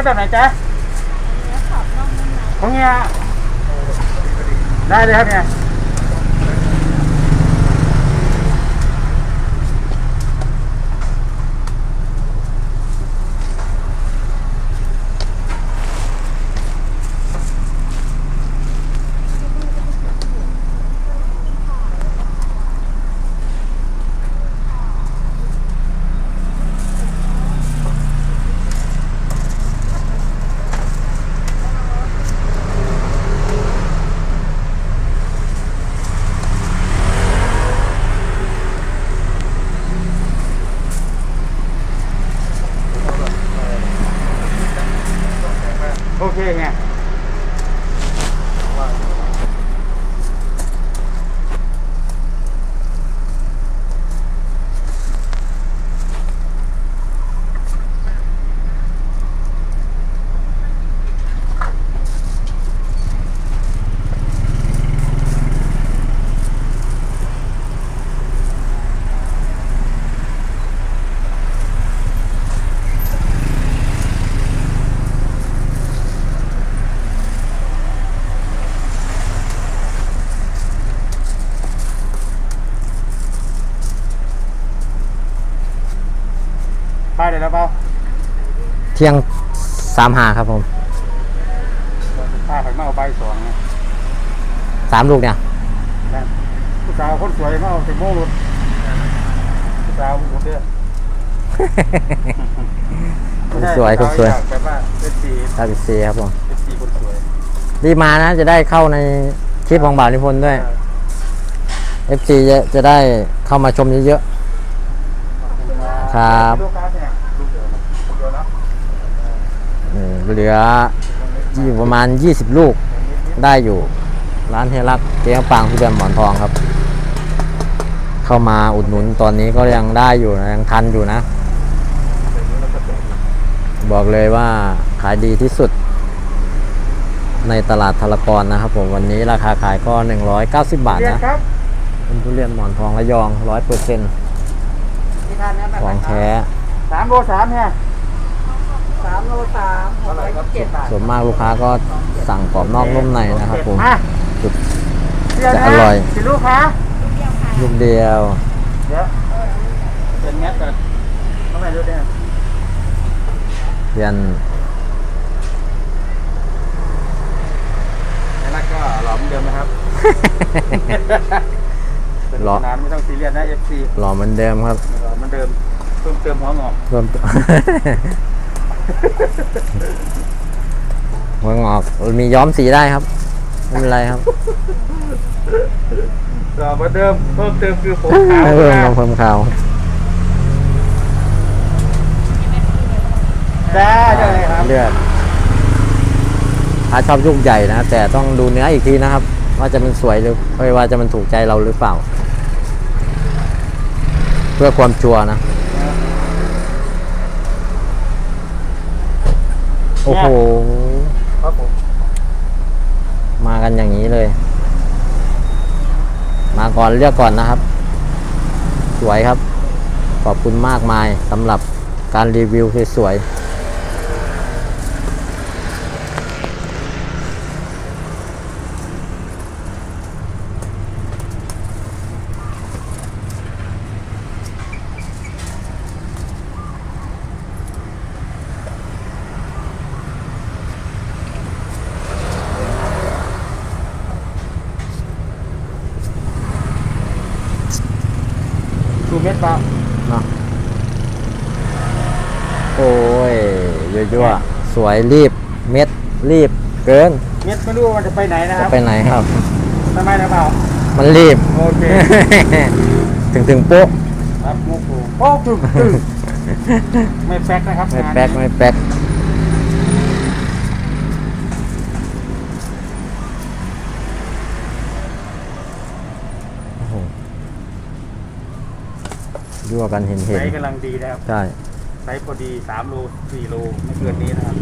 ตอนนี้แบบไหนจ๊ะของเฮียได้เลยครับเนี่ย โอเคไงไปเดี๋ยวเราเปล่า เที่ยงสามหาครับผมถ้าไปมาเอาใบสองนะสามลูกเนี่ยนะผู้สาวคนสวยมาเอาสิโม่รถผู้สาวรถเด้อคนสวยคนสวยแบบว่าเป็นสีครับซีครับผมเป็นสีคนสวยรีบมานะ จะได้เข้าในคลิปของบ่าวนิพนธ์ด้วย FC จะจะได้เข้ามาชมเยอะครับ เหลืออยู่ประมาณ 20 ลูกได้อยู่ ร้านเฮรักเจ๊ปางพี่แบมหมอนทองครับ เข้ามาอุดหนุนตอนนี้ก็ยังได้อยู่นะยังทันอยู่นะ บอกเลยว่าขายดีที่สุด ในตลาดทารกรนะครับผมวันนี้ราคาขายก็ 190 บาทนะเป็นทุเรียนหมอนทองระยอง 100%เปอร์เซ็นต์ที่ทานนะแบบของแท้สามโลสามเนี่ยามโลสามหกร้อยเจ็ดบาทส่วนมากลูกค้าก็สั่งกรอบนอกนุ่มในนะครับผมมาจุดเรีนนจะอร่อย สิลูกค้าลูกเดียว เดี๋ยวเป็นแมสก่อนทำไมดูเนี่ยเรียนแล้วก็หลอมเดิมนะครับเป็นหล่อสนามไม่ต้องซีเรียสนะ FC หล่อเหมือนเดิมครับ หลอมเหมันเดิมเพิ่มเติมหัวงอก เพิ่มตั วหัวงอกมีย้อมสีได้ครับ ไม่เป็นไรครับหล่อเหมือนเดิมเพิ่มเติมคือผมขาวให้เพิ่มนะมาเพิ่มข่าวจ้าใช่เลยครับเลือดถ้าชอบลูกใหญ่นะ แต่ต้องดูเนื้ออีกทีนะครับ ว่าจะมันสวยหรือไม่ว่าจะมันถูกใจเราหรือเปล่า เพื่อความชัวร์นะ โอ้โห ครับผมมากันอย่างนี้เลย มาก่อนเลือกก่อนนะครับ สวยครับ ขอบคุณมากมายสำหรับการรีวิวสวยๆ ดูเม็ดเปล่าเนาะโอ้ยยั่วๆสวยรีบเม็ดรีบเกิน เม็ดไม่รู้ว่ามันจะไปไหนนะคจะรับไปไหนครับ ทำไมนะเปล่ามันรีบ โอเค ถึงถึงโป๊ะครับโมโหโอ้ตึ๊บตึ๊บไม่แป๊กนะครับไม่งานแป๊กนี้ไม่แป๊ก ยั่วกันเห็นเห็นไซส์กำลังดีนะครับ ใช่ ไซส์พอดีสามโลสี่โลไม่เกินนี้นะครับ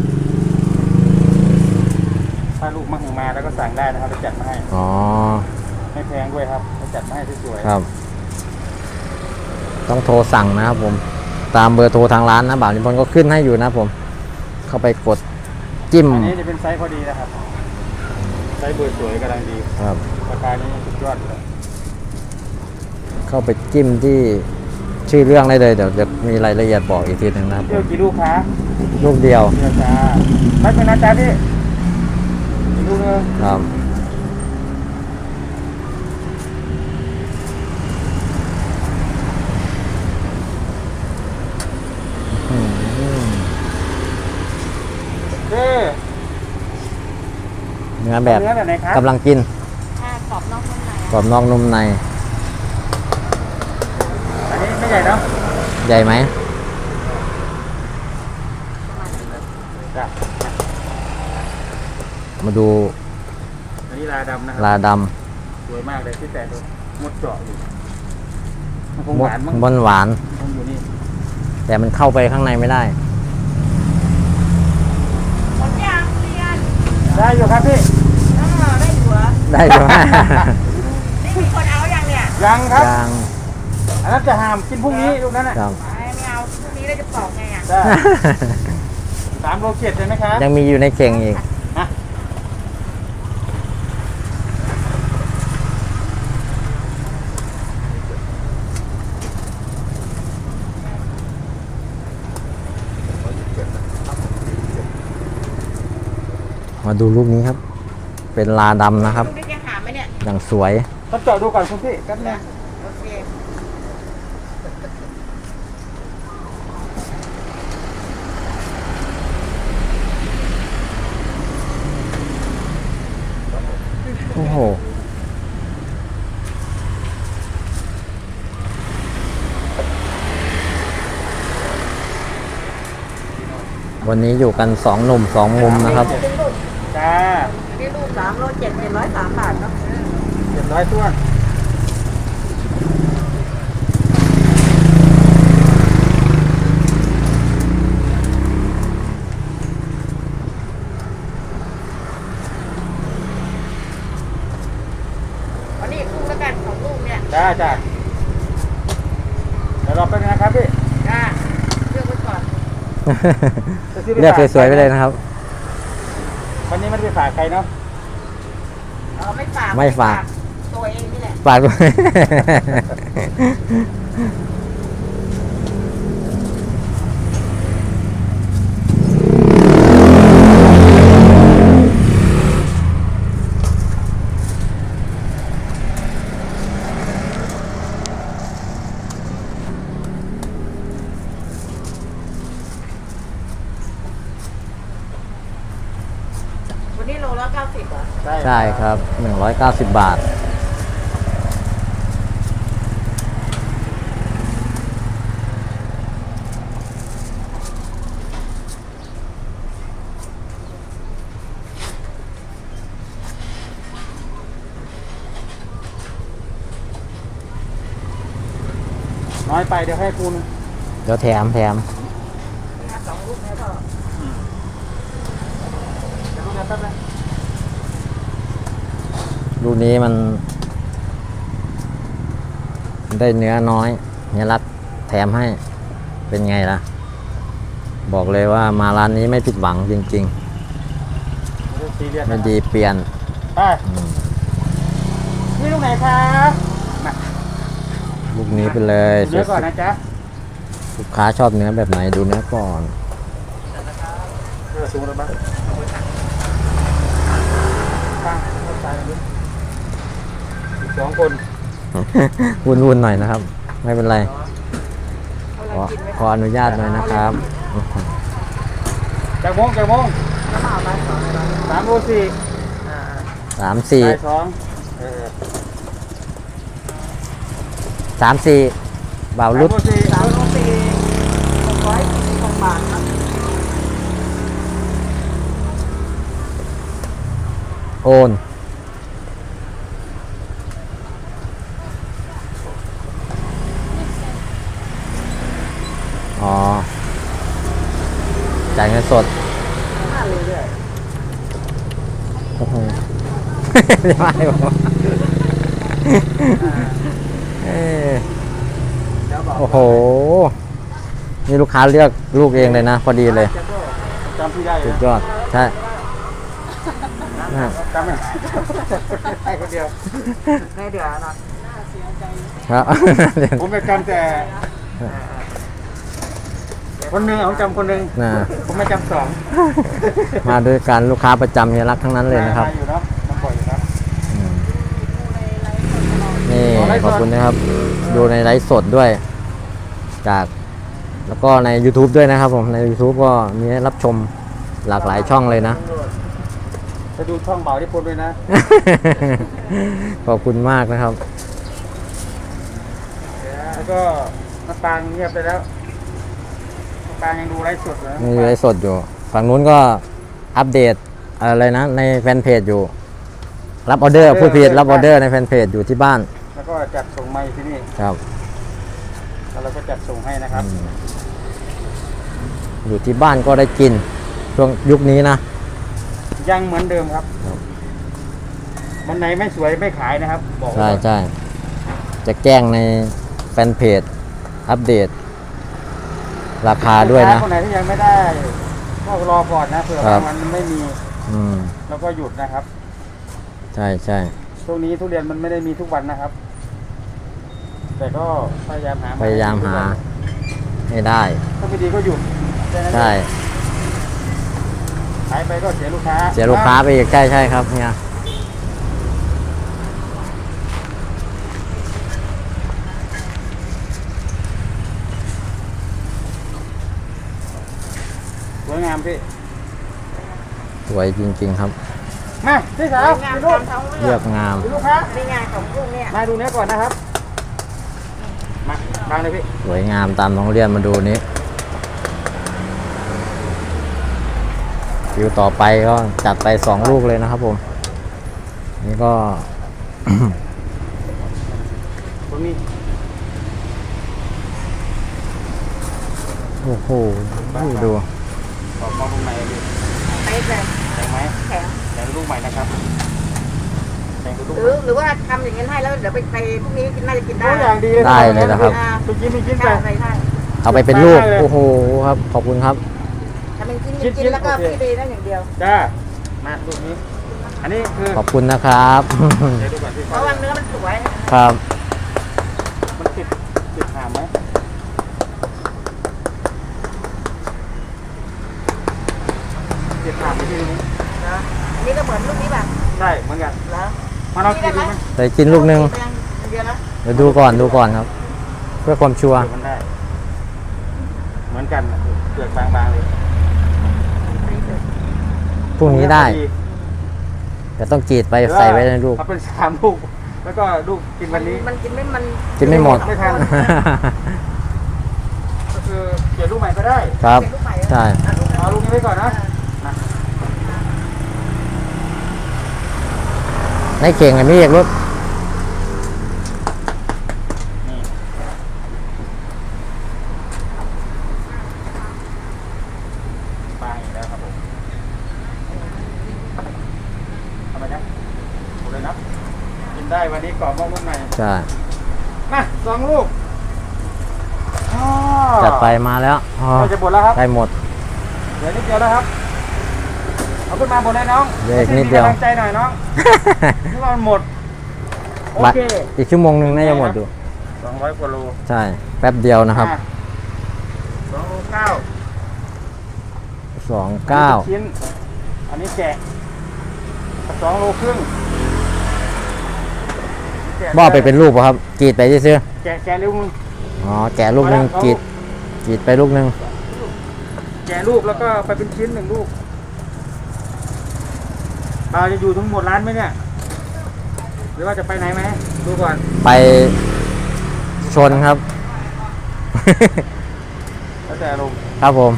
ถ้าลูกมาถึงมาแล้วก็สั่งได้นะครับจะจัดมาให้ อ๋อ ไม่แพงด้วยครับจะจัดมาให้สวยๆครับ ต้องโทรสั่งนะครับผม ตามเบอร์โทรทางร้านนะบ่าวนิพนธ์ก็ขึ้นให้อยู่นะผม เข้าไปกดจิ้ม อันนี้จะเป็นไซส์พอดีนะครับ ไซส์เบอร์สวยกำลังดี ครับ ราคานี้สุดยอดเลยเข้าไปจิ้มที่ ชื่อเรื่องได้เลยเดี๋ยวจะมีรายละเอียดบอกอีกทีหนึ่งนะครับผเที่ยวมกี่ลูกค้าลูกเดียวเที่ยวจ้าแป๊บนึงนะจ้าพี่อีกลูกนึงครับอืมเด้อเนื้อแบบเนื้อแบบไหนครับกำลังกินอ่ากรอบนอกนุ่มใน กรอบนอกนุ่มในอันนี้ไม่ ใหญ่เนาะใหญ่ไหมจ้ะมาดูอันนี้ลาดำนะคลารับดสวยมากเลยที่แต่ดูมดเจาะอยู่มันคงำหวานมั้งบนหวานคงอยู่นี่แต่มันเข้าไปข้างในไม่ได้หมดยางเรียนได้อยู่ครับพี่เออได้อยู่เหรอได้ใช่ไหม นี่มีคนเอาอย่างเนี่ยยังครับยัง อันนั้นจะหามกินพรุ่งนี้ลูกนั้นน่ะครับ ไม่ไม่เอาพรุ่งนี้เราจะปอกไงอะได้สามโลเจ็ดเลยไหมครับยังมีอยู่ในเข่งอีกฮะมาดูรูปนี้ครับ เป็นลาดำนะครับลูกนี้แกหาไหมเนี่ยอย่างสวยต้องเจาะดูก่อนคุณพี่แป๊บนึง โอเคโอ้โห วันนี้อยู่กันสองหนุ่มสองมุมนะครับ จ้า นี่ลูกสามโลเจ็ดเจ็ดร้อยสามบาทเนาะ เจ็ดร้อยต้วน อันนี้ลูกแล้วกันของลูกเนี่ย จ้าจ้าเดี๋ยวรอแป๊บนึงนะครับพี่ จ้าเลือกไว้ก่อน จะซื้ไป เลือกฝาสวยๆไปเลยนะครับ วันนี้ไม่ได้ไปฝากใครเนาะเออไม่ฝากไม่ฝาก ตัวเองนี่แหละฝากด้วย วันนี้โลละเก้าสิบเหรอ ใช่ครับ 190 บาท น้อยไปเดี๋ยวให้คุณเดี๋ยวแถมแถมสองลูกเนี่ยก็เดี๋ยวลูกนะแป๊บนึง รูปนี้มัน ได้เนื้อน้อยเฮียรักแถมให้เป็นไงล่ะ บอกเลยว่ามาร้านนี้ไม่ผิดหวังจริงเดี๋ยวซีเรียสๆไม่นะดีเปลี่ยนไปอืมนี่ลูกไหนคะมาลูกนี้ไปเลยเดี๋ยวก่อนนะจ๊ะลูกค้าชอบเนื้อแบบไหนดูเนื้อก่อนเออสูงแล้วบ้างตั้งเข้าใจเลยอีก สองคนวุ่นๆหน่อยนะครับ ไม่เป็นไรเวขอลากินไม่ขออนุญาตหน่อยนะครับจากโมงจากโมงแล้วมาเอาไปสองเลยสามโลสี่อ่าสามสี่บ่ายสองเออสามสี่บ่าวรุดสามโลสี่สามโลสี่หกร้อยสี่สิบหกบาทครับโอน ย สดห้าเลยเลยโอ้โหไม่ไหวผมเอ้ยเดี๋ยวบอกโอ้โห นี่ลูกค้าเลือกลูกเองเลยนะ พอดีเลยจะโดดจำพี่ได้สุดนะยอด ใช่น่ะจำไม่ได้คนเดียวในเดือนนะครับผมจะจำแต่ คนหนึ่งผมจำคนหนึ่งน่ะผมไม่จำสองมาด้วยกันลูกค้าประจำเฮียรักทั้งนั้นเลยนะครับมาอยู่เนาะมาปล่อยอยู่ครับอืมนี่ขอบคุณนะครับ ดูในไลฟ์สดด้วย จาก แล้วก็ใน YouTube ด้วยนะครับ ผมใน YouTube ก็มีให้รับชมหลากหลายช่องเลยนะจะดูช่องเบาที่พลด้วยนะ ขอบคุณมากนะครับ แล้วก็น้ำปางเงียบไปแล้วน้ำ ปางยังดูไลฟ์สดนะมีไลฟ์สดอยู่ ฝั่งนู้นก็อัปเดตอะไรนะ ในแฟนเพจอยู่ รับออเดอร์ผู้ผิดรับออเดอร์ในแฟนเพจอยู่ที่บ้าน แล้วก็จัดส่งมาอยู่ที่นี่ครับ แล้วเราก็จัดส่งให้นะครับอืมอยู่ที่บ้านก็ได้กิน ช่วงยุคนี้นะ ยังเหมือนเดิมครับครับวันไหนไม่สวยไม่ขายนะครับ บอกไว้ใช่ก่อนใช่จะแจ้งในแฟนเพจอัปเดต ราคาด้วยนะลูกค้คนไหนที่ยังไม่ได้ก็รอก่อนนะเผื่อครับบางวันไม่มีอืม แล้วก็หยุดนะครับใช่ใช่ช่วงนี้ทุเรียนมันไม่ได้มีทุกวันนะครับ แต่ก็พยายามหาพยายามหาให้ได้ ถ้าไม่ดีก็หยุดแค่นั้นใช่เองขายไปก็เสียลูกค้าเสียลูกค้าไปอีกใช่ใช่ครับเนี่ย วยงามพี่สวยจริง ๆ ครับ มาพี่สาวงานพี่ลูกทำทั้งเลืเรื่อองกงามพี่ลูกค้านี่งานของลูกเนี่ยมาดูเนื้อก่อนนะครับ มาบางเลยพี่ สวยงามตามท้องเรียนมาดูนี้คิวต่อไปก็จัดไปสองลูกเลยนะครับผม นี่ก็ตรงนี้โอ้โหดู ออกมาลูกใหม่เลยไปแบบแข็งไหมแข็งแข็งลูกใหม่นะครับแข็งลูกหรือหรือว่าทำอย่างนั้นให้แล้วเดี๋ยวไปไปพรุ่งนี้กินน่าจะกินได้ตัวอย่างดีเลยได้เลยนะครับทุกชิ้นมีชิ้นใช่ไปใช่ใช่เอาไปเป็นลูก ได้เลย โอ้โหครับ ขอบคุณครับ ทำเป็นกินชิ้นกินแล้วก็โอเคพี่ดีนั่นอย่างเดียว จ้ามาลูกนี้ อันนี้คือขอบคุณนะครับ เดี๋ยวดูก่อนพี่เพราะว่าเนื้อมันสวย ครับ มันติดติดหามไหมติดหามไปที่นี้ นะอั นนี้ก็เหมือนลูกนี้แบบใช่เหมือนกันแล้วมาเรากินดูไหมใส่กินลูกหนึงเดียวนะเดี๋ยวดูก่อนดูก่อนครับ เพื่อความชัวร์เดี๋ยวมันได้ เหมือนกันเปลือกบางๆเลยพรุ่งนี้ได้ แต่ต้องกรีดไปใส่ไว้ในลูก เอาเป็นสามลูก แล้วก็ลูกกินวันนี้ มันกินไม่มันกินไม่หมด ไม่ทัน ก็คือเปลี่ยนลูกใหม่ก็ได้ ครับเป็นลูกใหม่ใช่ เอาลูกนี้ไว้ก่อนนะนะ ในเข่งกับมีเอกรถนี่บางอีกแล้วครับผมทำไมนะหมดเลยนะกินได้วันนี้กรอบมากลูกใหม่ใช่มาสองลูกอ้อจัดไปมาแล้วอ๋อใกล้จะหมดแล้วครับได้หมดเหลือนิดเดียวแล้วครับ เอาขึ้นมาหมดเลยน้องเหลืออีกนิดเดียว ให้มีกำลังใจหน่อยน้องที่ว่ามันหมด โอบัตรเคอีกชั่วโมงหนึ่งน่าจะหมดอยู่ สองร้อยกว่าโลใช่ แป๊บเดียวนะครับอ่สองโลเก้าสองเก้าชิ้น อันนี้แกะสองโลครึ่งแกะบ่ไปเป็นลูกป่ะครับกรีดไปซื้อแกะแกะเร็วมึง ๆอ๋อ แกะลูกหนึงกรีดกรีดไปลูกหนึงแกะลูกแล้วก็ไปเป็นชิ้นหนึ่งลูก เราจะอยู่ทั้งหมดร้านไหมเนี่ย หรือว่าจะไปไหนไหมดูก่อน ไปชนครับ แล้วแต่ลงครับผม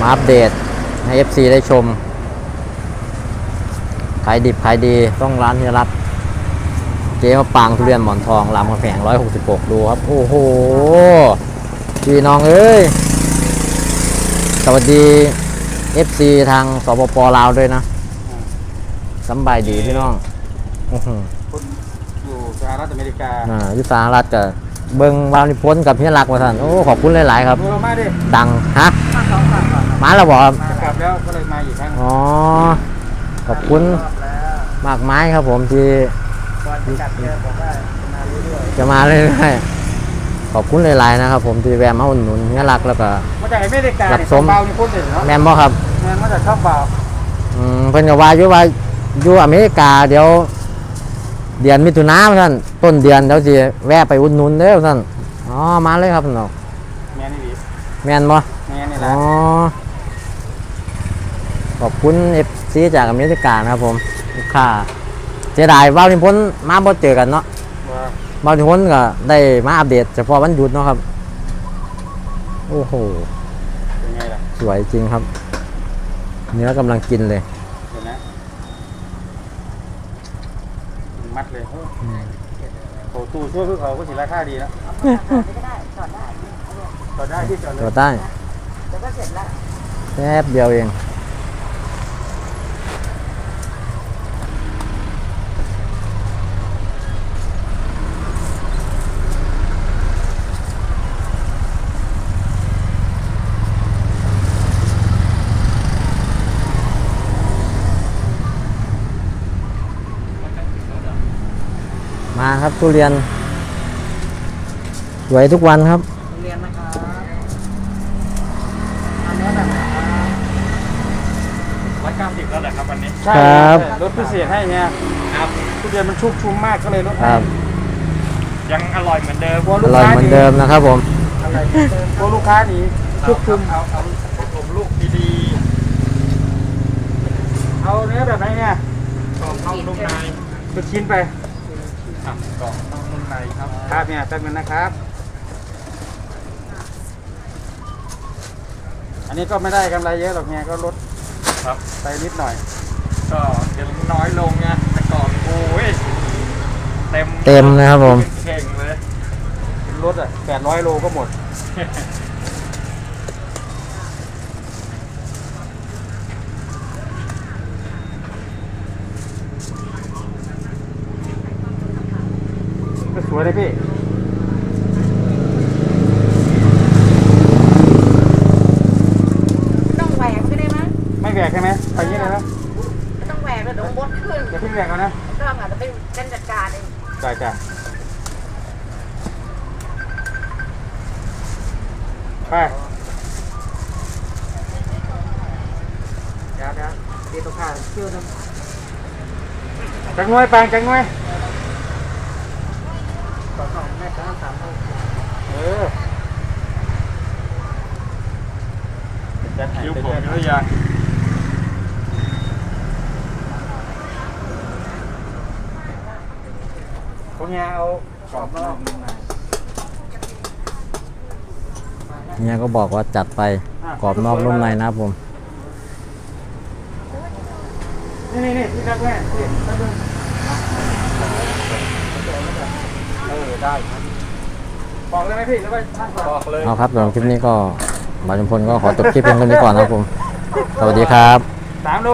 มาอัปเดตให้ FC ได้ชม ขายดิบขายดีต้องร้านเฮียรัตเจ๊มะปางทุเรียนหมอนทองรามคำแหง166 ดูครับ โอ้โหพี่น้องเอ้ย สวัสดี FC ทางสปปลาวด้วยนะสำบายดีพี่น้องอื้อหือคนอยู่สหรัฐอเมริกาอ่าอยุสหรัฐกับเบิงวาวนิพนธ์กับเฮียรักมาท่านโอ้ขอบคุณหลายๆครับเออมาดิดังฮะมาสองฝั่งก่อนมาแล้วบอกครับกลับแล้วก็เลยมาอีกครั้งอ๋อ ขอบคุณรอบแล้วมากไม้ครับผมที่ก่อนจะกลับเจอบอกว่ามาเรื่อยจะมาเรื่อยๆ ขอบคุณหลายๆนะครับผมที่แวะมาอุดหนุนเฮียรักแล้วก็ มาจากอเมริการับเนี่ยสมเบานี่พูดเด็ดเนาะแมนบ่ครับแม่นมาจากช่องเบาอืมเพิ่นก็ว่าอยู่ว่าอยู่อเมริกาเดี๋ยว เดือนมิถุนายนท่านต้นเดือนเดี๋ยวสิแวะไปอุดหนุนเด้อท่านอ๋อมาเลยครับน้องแม่นี่ดิแม่นบ่แม่นี่แหอ๋ละอขอบคุณเอฟซีจากอเมริกานะครับผมลูกค้าเสียดายว่าวนิพนธ์มาบ่เจอกันเนาะ ว่าว่าวนิพนธ์ก็ได้มาอัปเดตเฉพาะวันหยุดเนาะครับ โอ้โห เป็นไงล่ะสวยจริงครับ เนื้อกำลังกินเลยเห็นไหมมัดเลยโอ้โหตู้ช่วยพวกเขาก็สิราคาดีนะๆเอามาถ่ายไม่ได้จอดได้จอดได้ที่จอดเลตัวย ใต้เดี๋ยวก็เสร็จแล้ว แป๊บเดียวเอง ครับทุเรียน สวยทุกวันครับเรียนนะครับอันนี้แบบไหนครับร้อยเก้าสิบแล้วแหละครับวันนี้ใช่ครับรถพิเศษให้เนี่ยครับทุเรียนมันชุกชุมมากก็เลยลดคให้รับยังอร่อยเหมือนเดิมกลัวอลูกร่อยค้าเหมืหอนนีเดิมนะครับผมอะไรกลัวลูกค้าหนีชุกชุมเอาเอาเอาผมลูกดีเอาเนื้อแบบไหนเนี่ยๆกรอบนอกนุ่มในเป็นชิ้นไป ครับกรอบนอกนุ่มในครับครับเนี่ยแป๊บนึงนะครับ อันนี้ก็ไม่ได้กำไรเยอะหรอกเนี่ยก็ลดครับ ไปนิดหน่อย ก็เดี๋ยวน้อยลงไงแต่ก่อนโอ้ยเต็มเต็มเลยครับผม เข่งเลยรถอะแปดร้อยโลก็หมด สวยเลยพี่ไม่ต้องแหวกก็ได้มั้ยไม่แหวกใช่ไหมไปอย่างนี้เลยนะไม่ต้องแหวกแล้วเดี๋ยวมดขึ้นอย่าเพิ่งแหวกเอานะไม่ต้องอะจะเป็นกันจัดการเองจ่ายจ้ะไปเดี๋ยวเดี๋ยวเดี๋ยวตัวข้าเชื่อนะจังงวยปางจังงวย ต่อสองแม่ค้าสามโล เออ จัดให้คิ้วไปผมเรื่อยหรือยังพวกเนี้ยเอากรอบนอกนุ่มในเนี่ยก็บอกว่าจัดไปกรอบนอกนุ่มในนะครับผม นี่นี่นี่พี่รักแม่พี่รักแม่เออได้ครับบอกเลยไหมพี่แล้วไปท่านก่อนบอกเลย เอาครับสำหรับคลิปนี้ก็ บาจุมพลก็ขอจบคลิปเพียงเท่านี้ก่อนนะครับผม สวัสดีครับ สามโล